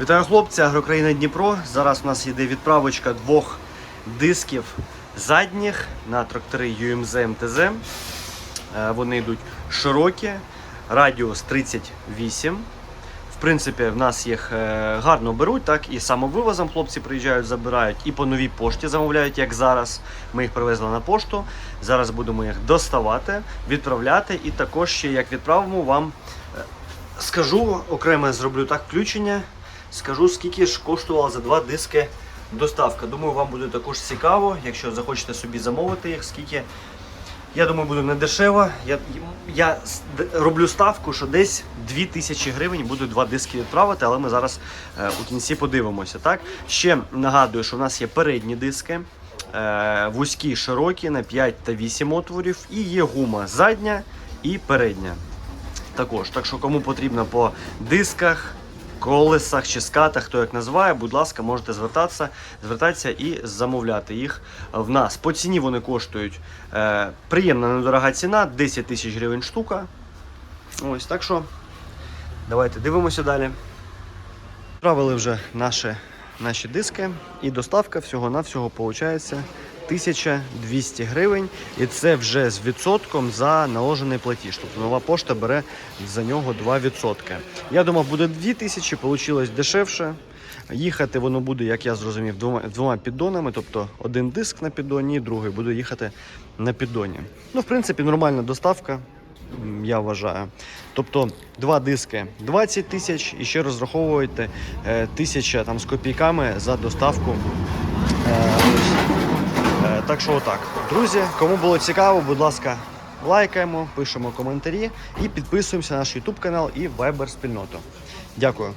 Вітаю хлопці, Агрокраїна Дніпро. Зараз у нас йде відправочка двох дисків задніх на трактори UMZ МТЗ. Е, Вони йдуть широкі, радіус 38. В принципі, в нас їх е, гарно беруть, так і самовивозом хлопці приїжджають, забирають, і по новій пошті замовляють, як зараз. Ми їх привезли на пошту. Зараз будемо їх доставати, відправляти, і також ще як відправимо вам е, скажу окремо зроблю так включення. Скажу, скільки ж коштувала за два диски доставка. Думаю, вам буде також цікаво, якщо захочете собі замовити їх, скільки. Я думаю, буде не дешево. Я, я роблю ставку, що десь 2000 гривень будуть два диски відправити, але ми зараз е, у кінці подивимося. Так? Ще нагадую, що в нас є передні диски, е, вузькі, широкі на 5 та 8 отворів, і є гума задня і передня також. Так що кому потрібно по дисках, колесах чи скатах, хто як називає, будь ласка, можете звертатися, звертатися і замовляти їх в нас. По ціні вони коштують е, приємна недорога ціна, 10 тисяч гривень штука. Ось так що давайте дивимося далі. Відправили вже наші, наші диски, і доставка всього-навсього виходить 1200 гривень. І це вже з відсотком за наложений платіж. Тобто нова пошта бере за нього 2%. Я думав, буде 2000, вийшло дешевше. Їхати воно буде, як я зрозумів, двома, двома піддонами, тобто один диск на піддоні, другий буде їхати на піддоні. Ну, в принципі, нормальна доставка, я вважаю. Тобто два диски 20 тисяч і ще розраховуєте е, тисяча там з копійками за доставку. Так що отак. Друзі, кому було цікаво, будь ласка, лайкаємо, пишемо коментарі і підписуємося на наш YouTube канал і Viber спільноту. Дякую.